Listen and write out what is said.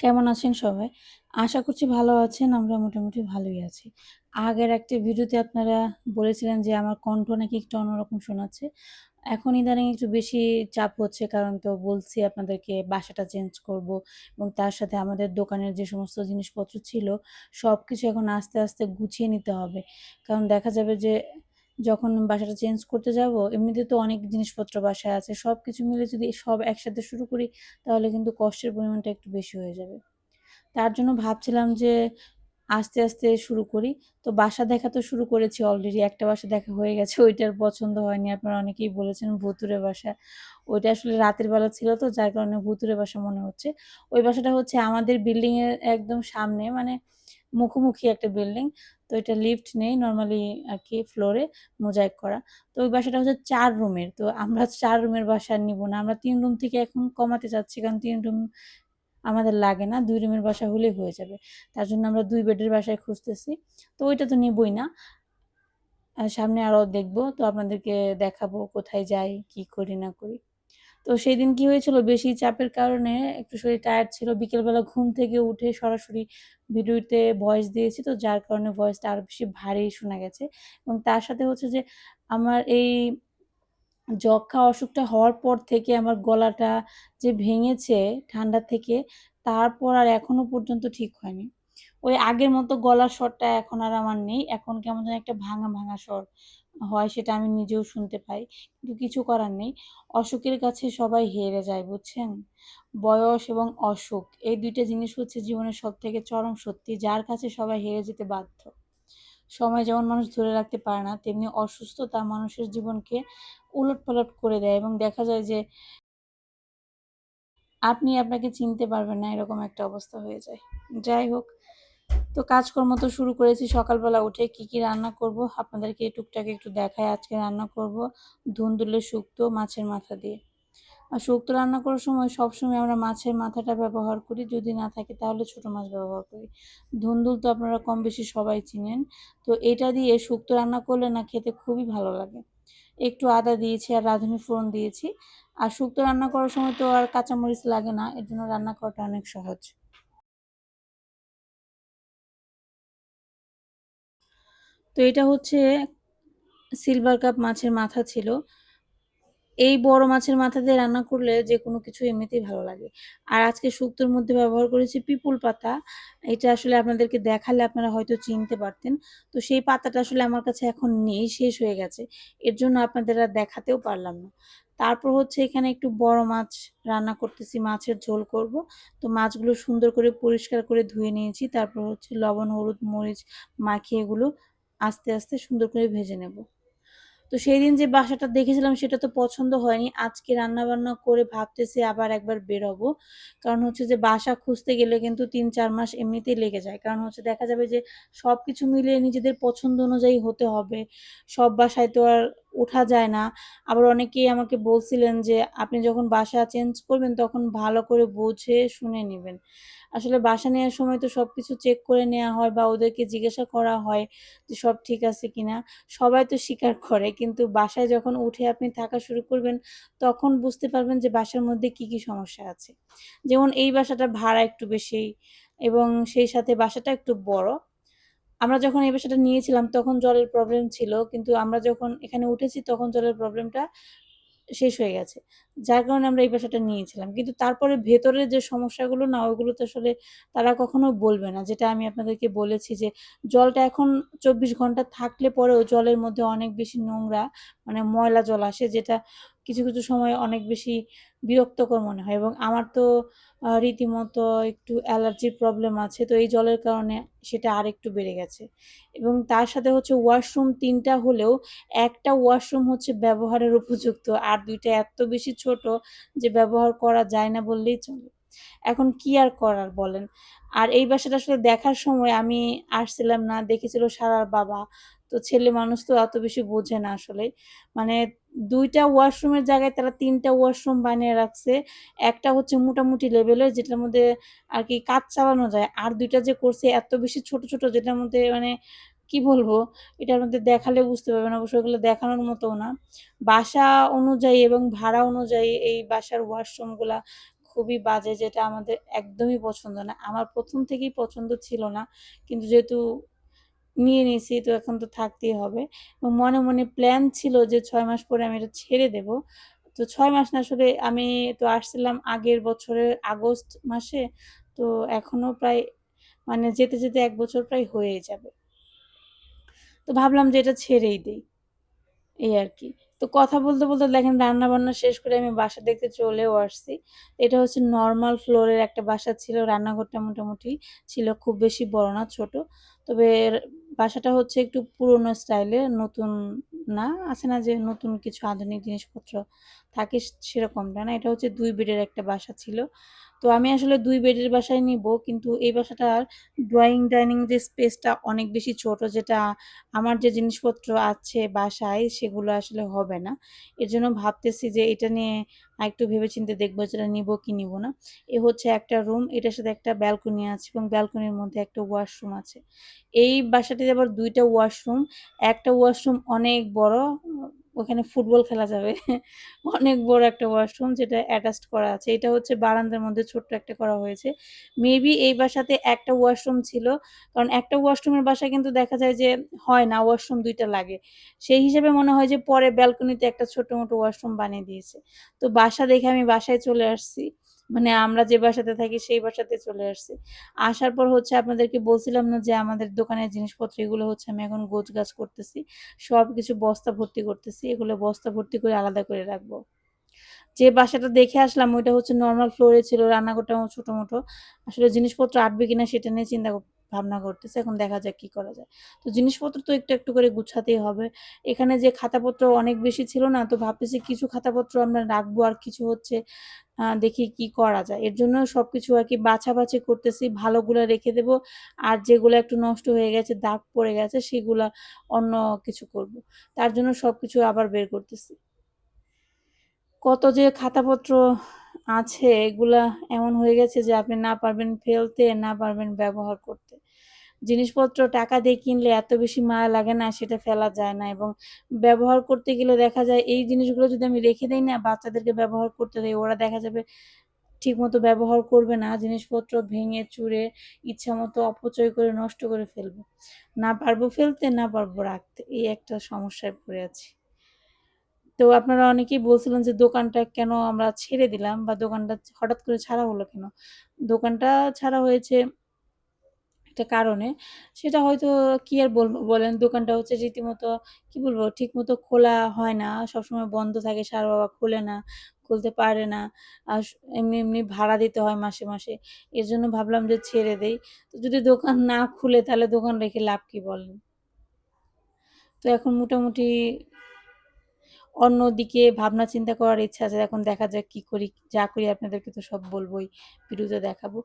কেমন আছেন সবাই? আশা করছি ভালো আছেন। আমরা মোটামুটি ভালোই আছি। আগের একটি ভিডিওতে আপনারা বলেছিলেন যে আমার কণ্ঠ নাকি একটু অন্যরকম শোনাচ্ছে। এখন ইদানিং একটু বেশি চাপ হচ্ছে কারণ তো বলছি আপনাদেরকে বাসাটা চেঞ্জ করব এবং তার সাথে আমাদের দোকানের যে সমস্ত জিনিসপত্র ছিল সব কিছু এখন আস্তে, আস্তে গুছিয়ে নিতে হবে। কারণ দেখা যাবে যে যখন বাসাটা চেঞ্জ করতে যাব এমনিতে তো অনেক জিনিসপত্র বাসায় আছে। সব কিছু মিলে যদি সব একসাথে শুরু করি তাহলে কিন্তু কষ্টের পরিমাণটা একটু বেশি হয়ে যাবে। তার জন্য ভাবছিলাম যে আস্তে, আস্তে শুরু করি। তো বাসা দেখা তো শুরু করেছি অলরেডি। একটা বাসা দেখা হয়ে গেছে। ওইটার পছন্দ হয়নি। আপনারা অনেকেই বলেছেন ভুতুড়ে বাসা। ওইটা আসলে রাতের বেলা ছিল তো যার কারণে ভুতুড়ে বাসা মনে হচ্ছে। ওই বাসাটা হচ্ছে আমাদের বিল্ডিং এর একদম সামনে মানে মুখোমুখি একটা বিল্ডিং। তো এটা লিফট নেই নর্মালি আর কি ফ্লোরে মোজাইক করা। তো ওই বাসাটা হচ্ছে চার রুমের। তো আমরা চার রুমের বাসা নিব না। আমরা তিন রুম থেকে এখন কমাতে চাচ্ছি। কারণ তিন রুম আমাদের লাগে না। দুই রুমের বাসা হলেই হয়ে যাবে। তার জন্য আমরা দুই বেডের বাসায় খুঁজতেছি। তো ওইটা তো নিবই না। সামনে আরও দেখব। তো আপনাদেরকে দেখাবো কোথায় যাই, কি করি না করি। তো সেদিন কি হয়েছিল বেশি চাপের কারণে একটু শরীর টায়ার্ড ছিল। বিকেলবেলা ঘুম থেকে উঠে সরাসরি ভিডিওতে ভয়েস দিয়েছি। তো যার কারণে ভয়েসটা আরও বেশি ভারী শোনা গেছে। এবং তার সাথে হচ্ছে যে আমার এই যক্ষ্মা অসুখটা হওয়ার পর থেকে আমার গলাটা যে ভেঙেছে ঠান্ডা থেকে, তারপর আর এখনও পর্যন্ত ঠিক হয়নি। ওই আগের মতো গলার স্বরটা এখন আর আমার নেই। এখন কেমন যেন একটা ভাঙা, ভাঙা স্বর হয় সেটা আমি নিজেও শুনতে পাই। কিন্তু কিছু করার নেই। অসুখের কাছে সবাই হেরে যায় বুঝছেন? বয়স এবং অসুখ এই দুইটা জিনিস হচ্ছে জীবনের সব থেকে চরম সত্যি যার কাছে সবাই হেরে যেতে বাধ্য। সময় যেমন মানুষ ধরে রাখতে পারে না, তেমনি অসুস্থতা মানুষের জীবনকে উলটপালট করে দেয় এবং দেখা যায় যে আপনি আপনাকে চিনতে পারবেন না এরকম একটা অবস্থা হয়ে যায়। যাই হোক, তো কাজকর্ম তো শুরু করেছি সকালবেলা উঠে কি, কি রান্না করব আপনাদেরকে টুকটাক একটু দেখাই। আজকে রান্না করব ধুন্দুলের শুক্তো মাছের মাথা দিয়ে। আর শুক্তো রান্না করার সময় সবসময় আমরা মাছের মাথাটা ব্যবহার করি। যদি না থাকে তাহলে ছোট মাছ ব্যবহার করি। ধুন্দুল তো আপনারা কম বেশি সবাই চিনেন। তো এটা দিয়ে শুক্তো রান্না করলে না খেতে খুবই ভালো লাগে। একটু আদা দিয়েছি আর রাঁধুনি ফোড়ন দিয়েছি। আর শুক্তো রান্না করার সময় তো আর কাঁচামরিচ লাগে না। এর জন্য রান্না করাটা অনেক সহজ। তো এটা হচ্ছে সিলভার কাপ মাছের মাথা ছিল। এই বড় মাছের মাথা দিয়ে রান্না করলে যে কোনো কিছু এমনিতেই ভালো লাগে। আর আজকে শুক্তোর মধ্যে ব্যবহার করেছি পিপুল পাতা। এটা আসলে আপনাদেরকে দেখালে আপনারা হয়তো চিনতে পারতেন। তো সেই পাতাটা আসলে আমার কাছে এখন নেই, শেষ হয়ে গেছে। এর জন্য আপনাদের আর দেখাতেও পারলাম না। তারপর হচ্ছে এখানে একটু বড় মাছ রান্না করতেছি, মাছের ঝোল করব। তো মাছগুলো সুন্দর করে পরিষ্কার করে ধুয়ে নিয়েছি। তারপর হচ্ছে লবণ, হলুদ, মরিচ মাখিয়ে এগুলো আস্তে, আস্তে সুন্দর করে ভেজে নেব। তো সেই দিন যে বাসাটা দেখেছিলাম সেটা তো পছন্দ হয়নি। আজকে রান্নাবান্না করে ভাবতেছি আবার একবার বেরোবো। কারণ হচ্ছে যে বাসা খুঁজতে গেলে কিন্তু ৩-৪ মাস এমনিতেই লেগে যায়। কারণ হচ্ছে দেখা যাবে যে সব কিছু মিলিয়ে নিজেদের পছন্দ অনুযায়ী হতে হবে। সব বাসায় তো আর ওঠা যায় না। আবার অনেকেই আমাকে বলছিলেন যে, "আপনি যখন বাসা চেঞ্জ করবেন তখন ভালো করে বুঝে শুনে নিবেন।" আসলে বাসা নেওয়ার সময় তো সব কিছু চেক করে নেওয়া হয় বা ওদেরকে জিজ্ঞাসা করা হয় যে সব ঠিক আছে কিনা। সবাই তো স্বীকার করে কিন্তু বাসায় যখন উঠে আপনি থাকা শুরু করবেন তখন বুঝতে পারবেন যে বাসার মধ্যে কি, কি সমস্যা আছে। যেমন এই বাসাটা ভাড়া একটু বেশি এবং সেই সাথে বাসাটা একটু বড়। আমরা যখন এই বাসাটা নিয়েছিলাম তখন জলের প্রবলেম ছিল। কিন্তু আমরা যখন এখানে উঠেছি তখন জলের প্রবলেমটা শেষ হয়ে গেছে। যার কারণে আমরা এই পেশাটা নিয়েছিলাম। কিন্তু তারপরে ভেতরের যে সমস্যাগুলো, না ওগুলো তো আসলে তারা কখনো বলবে না। যেটা আমি আপনাদেরকে বলেছি যে, জলটা এখন ২৪ ঘণ্টা থাকলে পরেও জলের মধ্যে অনেক বেশি নোংরা মানে ময়লা জল আসে, যেটা কিছু, কিছু সময় অনেক বেশি বিরক্তকর মনে হয় এবং আমার তো রীতিমতো একটু অ্যালার্জির প্রবলেম আছে। তো এই জলের কারণে সেটা আরেকটু বেড়ে গেছে। এবং তার সাথে হচ্ছে ওয়াশরুম তিনটা হলেও একটা ওয়াশরুম হচ্ছে ব্যবহারের উপযুক্ত। আর দুইটা এত বেশি ছোট যে ব্যবহার করা যায় না বললেই চলে। এখন কি আর করার বলেন? আর এই বাসাটা আসলে দেখার সময় আমি আসছিলাম না, দেখেছিল সারার বাবা। তো ছেলে মানুষ তো অত বেশি বোঝে না আসলে। মানে ২ টা ওয়াশরুমের জায়গায় তারা তিনটা ওয়াশরুম বানিয়ে রাখছে। একটা হচ্ছে মোটামুটি লেভেলের যেটার মধ্যে আর কি কাজ চালানো যায়। আর দুইটা যে করছে এত বেশি ছোট, ছোট যেটার মধ্যে মানে কি বলব? এটার মধ্যে দেখালে বুঝতে পারবেন। অবশ্য এগুলো দেখানোর মতো না। বাসা অনুযায়ী এবং ভাড়া অনুযায়ী এই বাসার ওয়াশরুমগুলা খুবই বাজে যেটা আমাদের একদমই পছন্দ না। আমার প্রথম থেকেই পছন্দ ছিল না। কিন্তু যেহেতু নিয়ে নিয়েছি তো এখন তো থাকতেই হবে। মনে, মনে প্ল্যান ছিল যে ছয় মাস পরে আমি এটা ছেড়ে দেব। তো ছয় মাস না আসলে আমি তো আসছিলাম আগের বছরের আগস্ট মাসে। তো এখনও প্রায় মানে যেতে, যেতে এক বছর প্রায় হয়ে যাবে। তো ভাবলাম যে এটা ছেড়েই দেই। এই আর কি তো কথা বলতে, বলতে দেখেন রান্না-বান্না শেষ করে আমি বাসা দেখতে চলেও আসছি। এটা হচ্ছে নর্মাল ফ্লোরের একটা বাসা ছিল। রান্নাঘরটা মোটামুটি ছিল খুব বেশি বড় না, ছোট। তবে বাসাটা হচ্ছে একটু পুরোনো স্টাইলে নতুন না। আছে না যে নতুন কিছু আধুনিক জিনিসপত্র থাকে সেরকমটা না। এটা হচ্ছে দুই বেডের একটা বাসা ছিল। তো আমি আসলে দুই বেডের বাসায় নিব কিন্তু এই বাসাটার ড্রয়িং ডাইনিং যে স্পেসটা অনেক বেশি ছোট যেটা আমার যে জিনিসপত্র আছে বাসায় সেগুলো আসলে হবে না। এর জন্য ভাবতেছি যে এটা নিয়ে আরেকটু ভেবেচিন্তে দেখব যে এটা নিবো কি নিবো না। এ হচ্ছে একটা রুম, এটার সাথে একটা ব্যালকনি আছে এবং ব্যালকনির মধ্যে একটা ওয়াশরুম আছে। এই বাসাটিতে আবার দুইটা ওয়াশরুম। একটা ওয়াশরুম অনেক বড়, ওখানে ফুটবল খেলা যাবে। অনেক বড় একটা ওয়াশরুম যেটা অ্যাটাচড করা আছে। এটা হচ্ছে বারান্দার মধ্যে ছোট্ট একটা করা হয়েছে। মেবি এই বাসাতে একটা ওয়াশরুম ছিল। কারণ একটা ওয়াশরুমের বাসা কিন্তু দেখা যায় যে হয় না, ওয়াশরুম দুইটা লাগে। সেই হিসেবে মনে হয় যে পরে ব্যালকনিতে একটা ছোট-মোটো ওয়াশরুম বানিয়ে দিয়েছে। তো বাসা দেখে আমি বাসায় চলে আসছি। মানে আমরা যে বাসাতে থাকি সেই বাসাতে চলে আসছি। আসার পর হচ্ছে আপনাদেরকে বলছিলাম না যে আমাদের দোকানের জিনিসপত্র এগুলো হচ্ছে আমি এখন গোছ গাছ করতেছি। সব কিছু বস্তা ভর্তি করতেছি। এগুলো বস্তা ভর্তি করে আলাদা করে রাখব। যে বাসাটা দেখে আসলাম ওইটা হচ্ছে নর্মাল ফ্লোরে ছিল, রান্নাঘরটা ছোটো মোটো আসলে জিনিসপত্র আটবে কিনা সেটা নিয়ে চিন্তা ভাবনা করতেছে এখন দেখা যাক কি করা যায়। তো জিনিসপত্র তো একটু, একটু করে গুছাতেই হবে। এখানে যে খাতাপত্র অনেক বেশি ছিল না তো ভাবতেছি কিছু খাতাপত্র আমরা রাখব আর কিছু হচ্ছে দেখি কি করা যায়। এর জন্য সব কিছু সবকিছু আরকি বাছাবাছি করতেছি। ভালোগুলা রেখে দেবো। আর যেগুলো একটু নষ্ট হয়ে গেছে, দাগ পড়ে গেছে সেগুলা অন্য কিছু করব। তার জন্য সবকিছু আবার বের করতেছি। কত যে খাতাপত্র আছে এগুলা এমন হয়ে গেছে যে আপনি না পারবেন ফেলতে, না পারবেন ব্যবহার করতে। জিনিসপত্র টাকা দিয়ে কিনলে এত বেশি মায়া লাগে না সেটা ফেলা যায় না এবং ব্যবহার করতে গেলে দেখা যায় এই জিনিসগুলো যদি আমি রেখে দিই না বাচ্চাদেরকে ব্যবহার করতে দেয় ওরা দেখা যাবে ঠিকমতো ব্যবহার করবে না। জিনিসপত্র ভেঙে চুরে ইচ্ছা মতো অপচয় করে নষ্ট করে ফেলবে। না পারব ফেলতে, না পারব রাখতে। এই একটা সমস্যায় পড়ে আছি। তো আপনারা অনেকেই বলছিলেন যে দোকানটা কেন আমরা ছেড়ে দিলাম বা দোকানটা হঠাৎ করে ছাড়া হলো কেন? দোকানটা ছাড়া হয়েছে একটা কারণে। সেটা হয়তো কি আর বলব বলেন? দোকানটা হচ্ছে রীতিমতো কি বলব? ঠিকমতো খোলা হয় না। সবসময় বন্ধ থাকে। সার বাবা খোলে না, খুলতে পারে না। আর এমনি, এমনি ভাড়া দিতে হয় মাসে, মাসে। এর জন্য ভাবলাম যে ছেড়ে দেই। তো যদি দোকান না খুলে তাহলে দোকান রেখে লাভ কি বলেন? তো এখন মোটামুটি অন্যদিকে ভাবনা চিন্তা করার ইচ্ছা আছে। এখন দেখা যাক কি করি। যা করি আপনাদেরকে তো সব বলবই। ভিডিওতে দেখাবো।